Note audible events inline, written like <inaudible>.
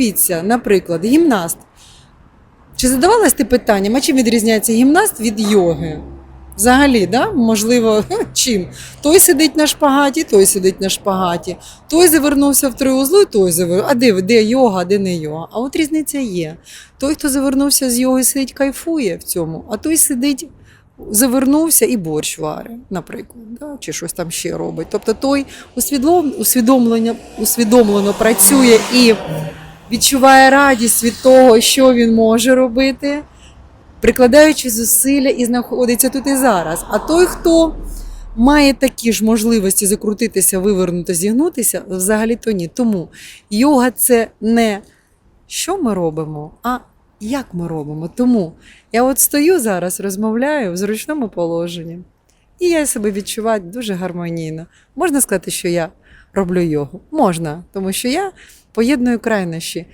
Дивіться, наприклад, гімнаст. Чи задавалась ти питанням, а чим відрізняється гімнаст від йоги? Взагалі, да? можливо, <laughs> чим? Той сидить на шпагаті, той сидить на шпагаті, той завернувся в три узли, той завернувся. А де, де йога, де не йога? А от різниця є. Той, хто завернувся з йоги, сидить, кайфує в цьому, а той сидить, завернувся і борщ варить, наприклад, да? чи щось там ще робить. Тобто той усвідомлення, усвідомлено працює і відчуває радість від того, що він може робити, прикладаючи зусилля і знаходиться тут і зараз. А той, хто має такі ж можливості закрутитися, вивернути, зігнутися, взагалі то ні. Тому йога це не що ми робимо, а як ми робимо. Тому я от стою зараз, розмовляю в зручному положенні. І я себе відчуваю дуже гармонійно. Можна сказати, що я роблю йогу? Можна, тому що я поєдную крайнощі.